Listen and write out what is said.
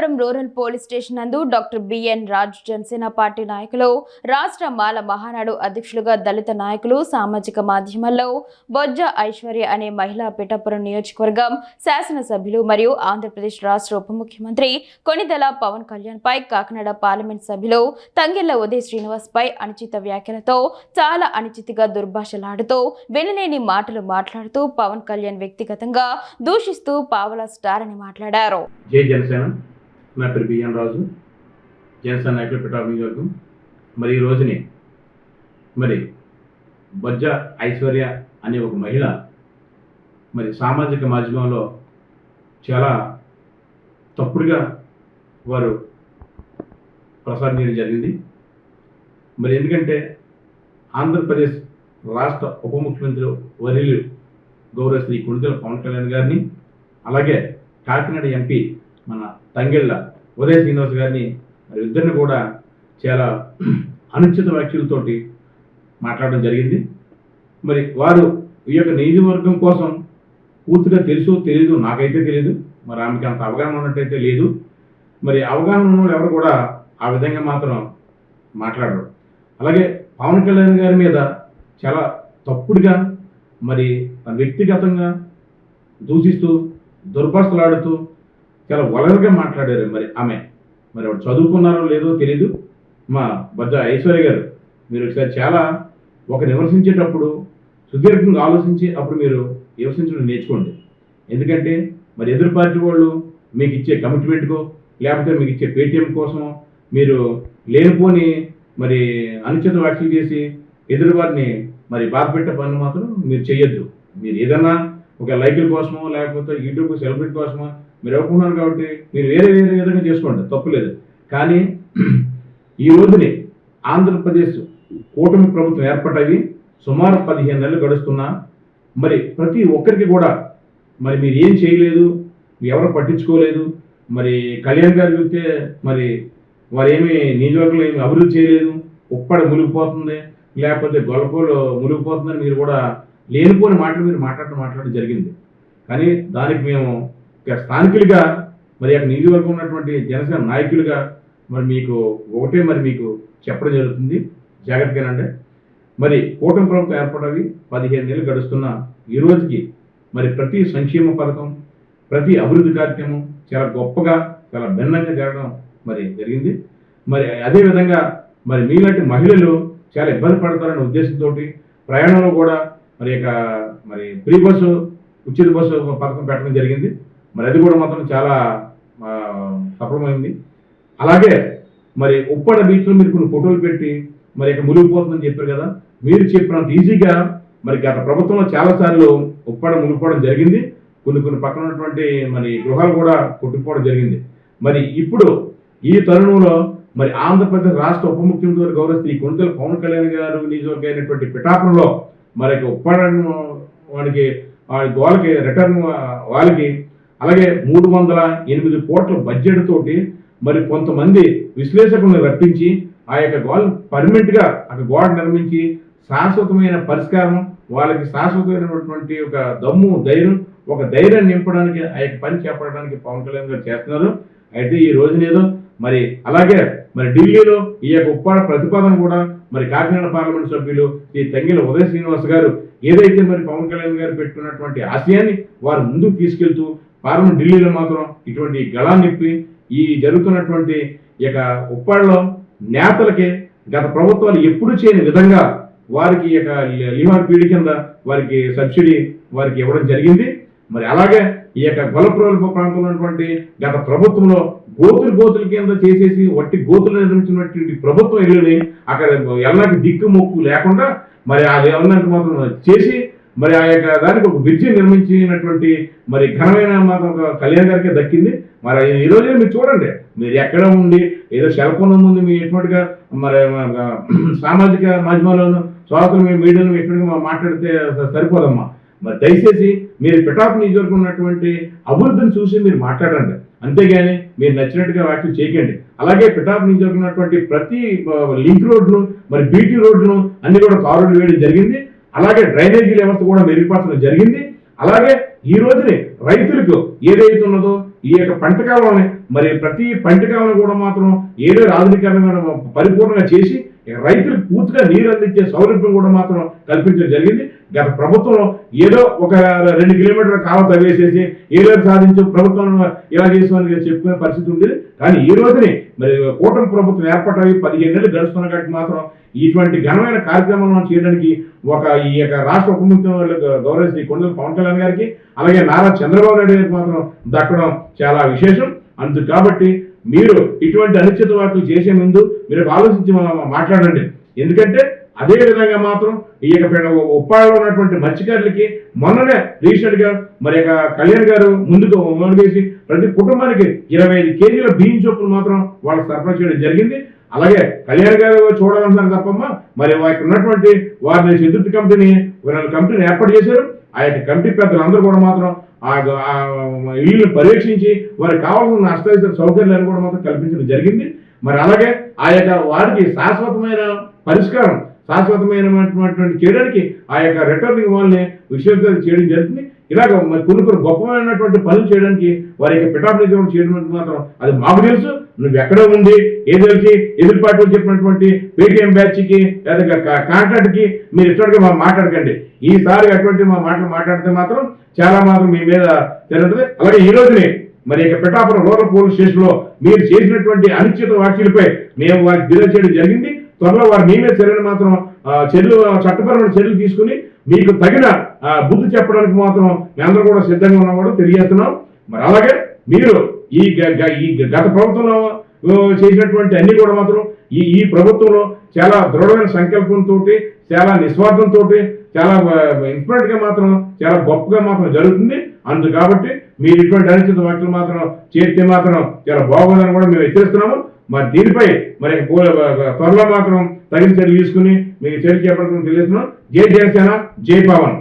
Pithapuram rural police station నందు doctor BN Raj Janasena party నాయకులు రాష్ట్ర మాల మహానాడు అధ్యక్షులుగా దళిత నాయకులు సామాజిక మాధ్యమాల్లో బొజ్జ ఐశ్వర్య అనే మహిళా పిఠాపురం నియోజకవర్గం శాసనసభ్యులు మరియు ఆంధ్రప్రదేశ్ రాష్ట్ర ఉప ముఖ్యమంత్రి కొనిదెల పవన్ కళ్యాణ్ పై కాకినాడ పార్లమెంట్ సభ్యులు తంగెళ్ళ ఉదయ్ శ్రీనివాస్ పై అనుచిత వ్యాఖ్యలతో చాలా అనుచితిగా దుర్భాషలాడుతూ వినలేని మాటలు మాట్లాడుతూ పవన్ కళ్యాణ్ వ్యక్తిగతంగా దూషిస్తూ పావలా స్టార్ అని మాట్లాడారు. జై జనసేన. నా పేరు బిఎన్ రాజు. జనసేన నాయకులు పిఠాపు నియోజకవర్గం. మరి ఈ రోజుని మరి బొజ్జ ఐశ్వర్య అనే ఒక మహిళ మరి సామాజిక మాధ్యమంలో చాలా తప్పుడుగా వారు ప్రసారం చేయడం జరిగింది. మరి ఎందుకంటే ఆంధ్రప్రదేశ్ రాష్ట్ర ఉప ముఖ్యమంత్రి వర్యులు గౌరవ శ్రీ కొణిదెల పవన్ కళ్యాణ్ గారిని అలాగే కాకినాడ ఎంపీ మన తంగిళ్ళ ఉదయ శ్రీనివాస్ గారిని మరి ఇద్దరిని కూడా చాలా అనుచిత వ్యాఖ్యలతోటి మాట్లాడడం జరిగింది. మరి వారు ఈ యొక్క నియోజకవర్గం కోసం పూర్తిగా తెలుసు తెలియదు నాకైతే తెలియదు మరి ఆమెకి అంత అవగాహన ఉన్నట్టయితే లేదు. మరి అవగాహన ఉన్న ఎవరు కూడా ఆ విధంగా మాత్రం మాట్లాడరు. అలాగే పవన్ కళ్యాణ్ గారి మీద చాలా తప్పుడుగా మరి వ్యక్తిగతంగా దూషిస్తూ దుర్భాషలాడుతూ చాలా వలరగా మాట్లాడారు మరి ఆమె. మరి ఆవిడ చదువుకున్నారో లేదో తెలీదు. మా బద్ద ఐశ్వర్య గారు మీరు ఒకసారి చాలా ఒక విమర్శించేటప్పుడు సుదీర్ఘంగా ఆలోచించి అప్పుడు మీరు విమర్శించడం నేర్చుకోండి. ఎందుకంటే మరి ఎదురు పార్టీ వాళ్ళు మీకు ఇచ్చే కమిట్మెంట్కో లేకపోతే మీకు ఇచ్చే పేటీఎం కోసం మీరు లేనిపోని మరి అనుచిత వ్యాఖ్యలు చేసి ఎదురు వారిని మరి బాధ పెట్టే పనులు మాత్రం మీరు చేయొద్దు మీరు ఏదన్నా ఒక లైకుల కోసమో లేకపోతే యూట్యూబ్ సెలబ్రిటీ కోసమో మీరు ఎవరుకున్నారు కాబట్టి మీరు వేరే వేరే విధంగా చేసుకోండి తప్పులేదు కానీ ఈ రోజునే ఆంధ్రప్రదేశ్ కూటమి ప్రభుత్వం ఏర్పడవి సుమారు పదిహేను నెలలు గడుస్తున్నా మరి ప్రతి ఒక్కరికి కూడా మరి మీరు ఏం చేయలేదు ఎవరు పట్టించుకోలేదు మరి కళ్యాణ్ గారు చూస్తే మరి వారు ఏమీ నియోజకవర్గంలో ఏమి అభివృద్ధి చేయలేదు ఉప్పడ మునిగిపోతుంది లేకపోతే గొల్లపోలు మునిగిపోతుందని మీరు కూడా లేనిపోని మాటలు మీరు మాట్లాడటం మాట్లాడడం జరిగింది. కానీ దానికి మేము ఇక స్థానికులుగా మరి అక్కడ నియోజకవర్గం ఉన్నటువంటి జనసేన నాయకులుగా మరి మీకు ఒకటే మరి మీకు చెప్పడం జరుగుతుంది. జాగ్రత్తగానండి మరి కూటమి ప్రభుత్వం ఏర్పడవి పదిహేను నెలలు గడుస్తున్న ఈ రోజుకి మరి ప్రతి సంక్షేమ పథకం ప్రతి అభివృద్ధి కార్యక్రమం చాలా గొప్పగా చాలా భిన్నంగా జరగడం మరి జరిగింది. మరి అదేవిధంగా మరి మీలాంటి మహిళలు చాలా ఇబ్బంది పడతారనే ఉద్దేశంతో ప్రయాణంలో కూడా మరి ఇక మరి ఫ్రీ బస్సు ఉచిత బస్సు పథకం పెట్టడం జరిగింది. మరి అది కూడా మాత్రం చాలా సఫలమైంది. అలాగే మరి ఉప్పాడ బీచ్లో మీరు కొన్ని ఫోటోలు పెట్టి మరి ఇక మునిగిపోతుందని చెప్పారు కదా మీరు చెప్పినంత ఈజీగా మరి గత ప్రభుత్వంలో చాలాసార్లు ఉప్పాడ మునిగిపోవడం జరిగింది. కొన్ని కొన్ని పక్కన ఉన్నటువంటి మరి గృహాలు కూడా కొట్టుకుపోవడం జరిగింది. మరి ఇప్పుడు ఈ తరుణంలో మరి ఆంధ్రప్రదేశ్ రాష్ట్ర ఉప ముఖ్యమంత్రి గౌరవ శ్రీ కొణితెల పవన్ కళ్యాణ్ గారు నియోజకవర్గం అయినటువంటి పిఠాపురంలో మరి ఉప్పాడ వాడికి వాడి రిటర్న్ వాళ్ళకి అలాగే మూడు వందల ఎనిమిది కోట్ల బడ్జెట్ తోటి మరి కొంతమంది విశ్లేషకులను రప్పించి ఆ యొక్క గోడ పర్మనెంట్గా ఆ ఒక గోడ నిర్మించి శాశ్వతమైన పరిష్కారం వాళ్ళకి శాశ్వతమైనటువంటి ఒక దమ్ము ధైర్యం ఒక ధైర్యాన్ని నింపడానికి ఆ యొక్క పని చేపట్టడానికి పవన్ కళ్యాణ్ గారు చేస్తున్నారు. అయితే ఈ రోజు నేను మరి అలాగే మరి ఢిల్లీలో ఈ యొక్క ఉప్పాడ ప్రతిపాదన కూడా మరి కాకినాడ పార్లమెంట్ సభ్యులు ఈ తంగిల ఉదయ శ్రీనివాస్ గారు ఏదైతే మరి పవన్ కళ్యాణ్ గారు పెట్టుకున్నటువంటి ఆశయాన్ని వారు ముందుకు తీసుకెళ్తూ కారణం ఢిల్లీలో మాత్రం ఇటువంటి గళాన్నిప్పి ఈ జరుగుతున్నటువంటి ఈ యొక్క ఉప్పాడలో నేతలకి గత ప్రభుత్వాలు ఎప్పుడు చేయని విధంగా వారికి ఈ యొక్క లిహార్ పీడి కింద వారికి సబ్సిడీ వారికి ఇవ్వడం జరిగింది. మరి అలాగే ఈ యొక్క గొలప్రోల్ప ప్రాంతంలో ఉన్నటువంటి గత ప్రభుత్వంలో గోతులు గోతుల కింద చేసేసి వట్టి గోతులు నిర్మించినటువంటి ప్రభుత్వం ఇల్లుని అక్కడ ఎలాంటి దిక్కు మొక్కు లేకుండా మరి అది ఉన్నట్టు మాత్రం చేసి మరి ఆ యొక్క దానికి ఒక బ్రిడ్జి నిర్మించినటువంటి మరి ఘనమైన మాత్రం ఒక కళ్యాణ్ గారికి దక్కింది. మరి ఈ రోజే మీరు చూడండి మీరు ఎక్కడ ఉండి ఏదో సెల్ ఉంది ముందు మీరు ఎటువంటిగా మరి సామాజిక మాధ్యమాలను సోదరులు మీ మీడియాలో ఎటువంటిగా మాట్లాడితే సరిపోదమ్మా. మరి దయచేసి మీరు పిటాప్ నియోజకవర్గం ఉన్నటువంటి అభివృద్ధిని చూసి మీరు మాట్లాడండి. అంతేగాని మీరు నచ్చినట్టుగా వ్యాఖ్యలు చేయకండి. అలాగే పిటాప్ నియోజకవర్గం ఉన్నటువంటి ప్రతి లింక్ రోడ్లు మరి బీటీ రోడ్లు అన్ని కూడా కారు రోడ్లు వేయడం జరిగింది. అలాగే డ్రైనేజీ వ్యవస్థ కూడా మెరుగుపరచడం జరిగింది. అలాగే ఈ రోజుని రైతులకు ఏదైతే ఉన్నదో ఈ యొక్క పంట కాలంలోనే మరి ప్రతి పంట కాలం కూడా మాత్రం ఏదో ఆధునీకరణ పరిపూర్ణంగా చేసి రైతులకు పూర్తిగా నీరు అందించే సౌలభ్యం కూడా మాత్రం కల్పించడం జరిగింది. గత ప్రభుత్వం ఏదో ఒక రెండు కిలోమీటర్ల కాలం తవ్వేసేసి ఏదో సాధించి ప్రభుత్వం ఇలా చేసామని చెప్పుకునే పరిస్థితి ఉండేది. కానీ ఈ రోజుని మరి కూటమి ప్రభుత్వం ఏర్పాటు అయ్యి పదిహేను నెలలు గడుస్తున్న కాబట్టి మాత్రం ఇటువంటి ఘనమైన కార్యక్రమాలను చేయడానికి ఒక ఈ యొక్క రాష్ట్ర ఉప ముఖ్యమంత్రి గౌరవ శ్రీ కొండల పవన్ కళ్యాణ్ గారికి అలాగే నారా చంద్రబాబు నాయుడు గారికి మాత్రం దక్కడం చాలా విశేషం. అందు కాబట్టి మీరు ఇటువంటి అనిశ్చిత వార్తలు చేసే ముందు మీరు ఆలోచించి మాట్లాడండి. ఎందుకంటే అదే విధంగా మాత్రం ఈ యొక్క ఉప్పాడలో ఉన్నటువంటి మత్స్యకారులకి మొన్ననే రీసెంట్గా మరి యొక్క కళ్యాణ్ గారు ముందుకు వేసి ప్రతి కుటుంబానికి ఇరవై ఐదు కేజీల బియ్యం చొప్పులు మాత్రం వాళ్ళకి సరఫరా చేయడం జరిగింది. అలాగే కళ్యాణ్ గారు చూడాలంటున్నారు తప్పమ్మ. మరి వారికి ఉన్నటువంటి వారిని చతుర్థి కమిటీని వీళ్ళ కమిటీని ఏర్పాటు చేశారు. ఆ యొక్క కమిటీ పెద్దలందరూ కూడా మాత్రం ఆ ఇల్లు పరీక్షించి వారికి కావాల్సిన అష్టాయిత సౌకర్యాలను కూడా మాత్రం కల్పించడం జరిగింది. మరి అలాగే ఆ యొక్క వారికి శాశ్వతమైన పరిష్కారం శాశ్వతమైనటువంటి చేయడానికి ఆ యొక్క రిటర్నింగ్ వాళ్ళని విశ్వవిద్యాలయం చేయడం జరుగుతుంది. ఇలాగ మరి కొన్ని కొన్ని గొప్పమైనటువంటి పనులు చేయడానికి వారి యొక్క పిఠాపనిజం చేయడం మాత్రం అది మాకు తెలుసు. నువ్వు ఎక్కడో ఉంది ఏది తెలిసి ఎదురుపాటు చెప్పినటువంటి పేటిఎం బ్యాచ్కి లేదా కాంట్రాక్ట్కి మీరు ఇష్టంగా మాట్లాడకండి. ఈసారి అటువంటి మా మాటలు మాట్లాడితే మాత్రం చాలా మాత్రం మీ మీద జరుగుతుంది అలాగే ఈ రోజునే మరి ఇక పిఠాపురం రూరల్ పోలీస్ స్టేషన్లో మీరు చేసినటువంటి అనిశ్చిత వ్యాఖ్యలపై మేము వారికి ఫిర్యాదు చేయడం జరిగింది. త్వరలో వారి మీ మీద చర్యలు మాత్రం చర్యలు చట్టపరమైన చర్యలు తీసుకుని మీకు తగిన బుద్ధి చెప్పడానికి మాత్రం మేమందరూ కూడా సిద్ధంగా ఉన్నాం కూడా తెలియజేస్తున్నాం. మరి అలాగే మీరు ఈ గ- ఈ గత ప్రభుత్వంలో చేసినటువంటి అన్ని కూడా మాత్రం ఈ ఈ ప్రభుత్వంలో చాలా దృఢమైన సంకల్పంతో చాలా నిస్వార్థంతో చాలా ఇన్స్పైర్డ్గా మాత్రం చాలా గొప్పగా మాత్రం జరుగుతుంది. అందు కాబట్టి మీరు ఇటువంటి అనిశ్చిత వ్యాఖ్యలు మాత్రం చేస్తే మాత్రం చాలా బాగుందని కూడా మేము హెచ్చరిస్తున్నాము. మరి దీనిపై మరి త్వరలో మాత్రం తగిన చర్యలు తీసుకుని మీకు చర్య చేపడుతున్న తెలియజేస్తున్నాం. జై జనసేన జై పవన్.